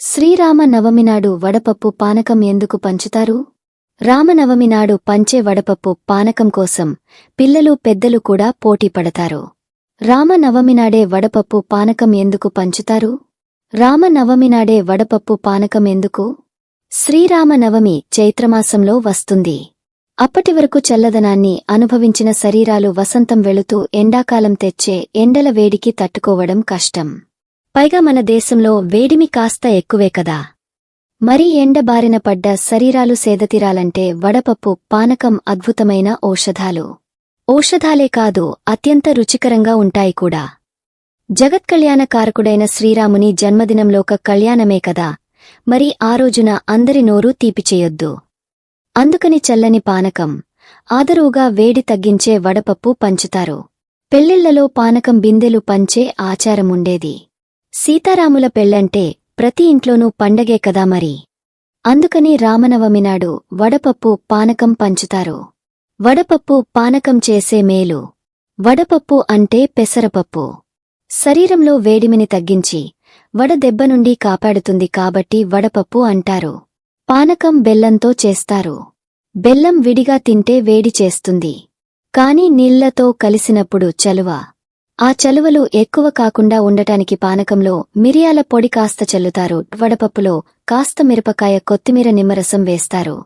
శ్రీరామ నవమి నాడు వడపప్పు పానకం ఎందుకు పంచుతారు? రామనవమి నాడు పంచే వడపప్పు పానకం కోసం పిల్లలు పెద్దలు కూడా పోటీ పడతారు. రామనవమి నాడే వడపప్పు పానకం ఎందుకు పంచుతారు? రామనవమి నాడే వడపప్పు పానకం ఎందుకు? శ్రీరామనవమి చైత్రమాసంలో వస్తుంది. అప్పటి వరకు చల్లదనాన్ని అనుభవించిన శరీరాలు వసంతం వెళుతూ ఎండాకాలం తెచ్చే ఎండల వేడికి తట్టుకోవడం కష్టం. పైగా మన దేశంలో వేడిమి కాస్త ఎక్కువే కదా. మరీ ఎండబారిన పడ్డ శరీరాలు సేదతీరాలంటే వడపప్పు పానకం అద్భుతమైన ఔషధాలు. ఔషధాలే కాదు అత్యంత రుచికరంగా ఉంటాయి కూడా. జగత్కళ్యాణకారకుడైన శ్రీరాముని జన్మదినంలోక కళ్యాణమే కదా. మరి ఆ రోజున అందరి నోరు తీపిచేయొద్దు అందుకని చల్లని పానకం. ఆదరువుగా వేడి తగ్గించే వడపప్పు పంచుతారు. పెళ్ళిళ్ళలో పానకం బిందెలు పంచే ఆచారముండేది. సీతారాముల పెళ్ళంటే ప్రతి ఇంట్లోనూ పండగే కదా మరి. అందుకని రామనవమి నాడు వడపప్పు పానకం పంచుతారు. వడపప్పు పానకం చేసే మేలు. వడపప్పు అంటే పెసరపప్పు. శరీరంలో వేడిమిని తగ్గించి వడ దెబ్బ నుండి కాపాడుతుంది కాబట్టి వడపప్పు అంటారు. పానకం బెల్లంతో చేస్తారు. బెల్లం విడిగా తింటే వేడి చేస్తుంది. కాని నీళ్ళతో కలిసినప్పుడు చలువ. ఆ చలువలు ఎక్కువ కాకుండా ఉండటానికి పానకంలో మిరియాల పొడి కాస్త చల్లుతారు. వడపప్పులో కాస్త మిరపకాయ కొత్తిమీర నిమ్మరసం వేస్తారు.